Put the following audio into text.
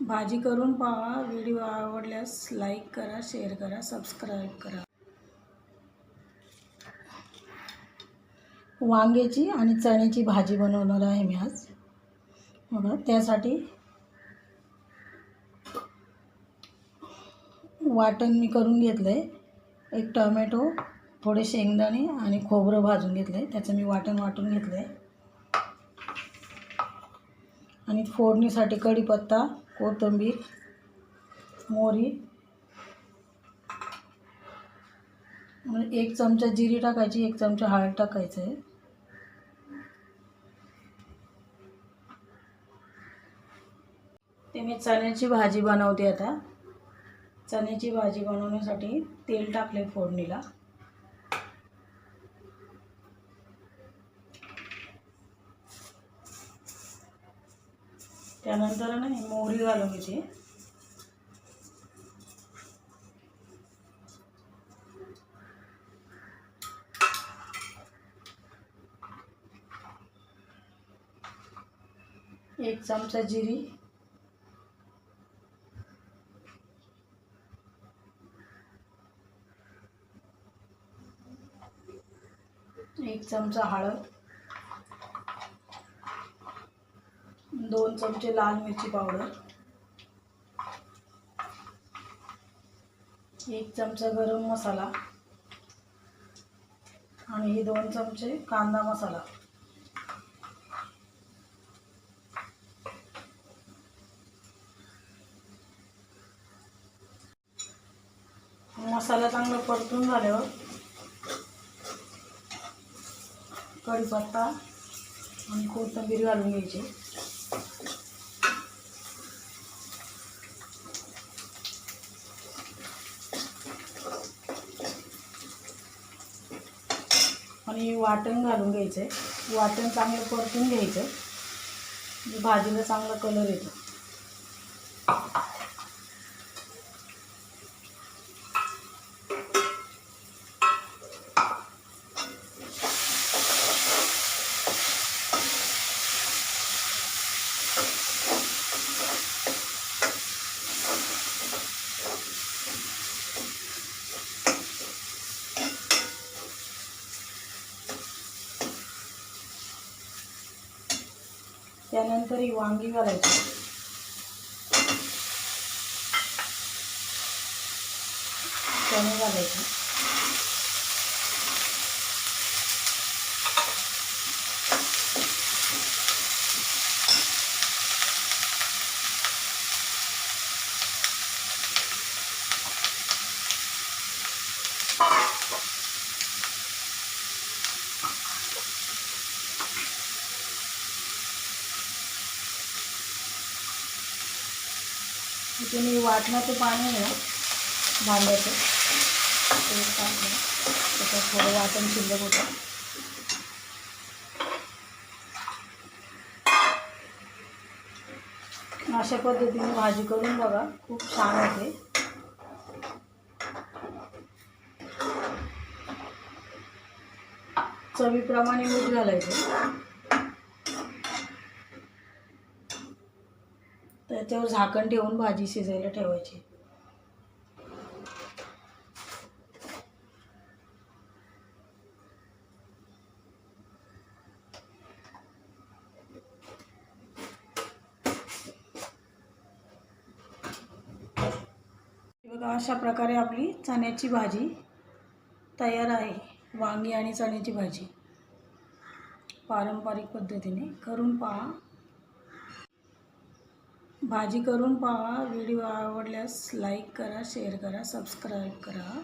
भाजी करून पहा. व्हिडिओ आवडल्यास लाईक करा शेअर करा सबस्क्राईब करा. वांग्याची आणि चण्याची भाजी बनवणार आहे मी आज. बघा त्यासाठी वाटण मी करून घेतलं आहे एक टोमॅटो थोडे शेंगदाणे आणि खोबरं भाजून घेतलं आहे त्याचं मी वाटण वाटून घेतलं आहे आणि फोडणीसाठी कढीपत्ता कोथिंबीर मोहरी. म्हणजे एक चमचा जिरी टाकायची एक चमचा हळद टाकायचं आहे ते मी चण्याची भाजी बनवते आता. चण्याची भाजी बनवण्यासाठी तेल टाकले फोडणीला. त्यानंतर ना ही मोहरी घालून घेते. एक चमचा जिरी. एक चमचा हळद. दोन चमचे लाल मिरची पावडर. एक चमचा गरम मसाला. आणि हे दोन चमचे कांदा मसाला. मसाला चांगला परतून झाल्यावर कढीपत्ता आणि कोथिंबीर घालून घ्यायची. आणि वाटण घालून घ्यायचं आहे वाटण चांगलं परतून घ्यायचं आहे भाजीला चांगला कलर येतो. त्यानंतर ही वांगी घालायची. चणे घालायची. इथे मी वाटणाचं पाणी आहे भांड्याचं ते टाकलं त्याच्यात थोडं वाटण शिल्लक होतं. अशा पद्धतीने भाजी करून बघा खूप छान होते. चवीप्रमाणे मीठ घालायचं. त्याच्यावर झाकण ठेवून भाजी शिजायला ठेवायची. बघा अशा प्रकारे आपली चण्याची भाजी तयार आहे. वांगी आणि चण्याची भाजी. पारंपरिक पद्धतीने करून पहा. भाजी करून पहा. व्हिडिओ आवडल्यास लाईक करा शेअर करा सबस्क्राईब करा.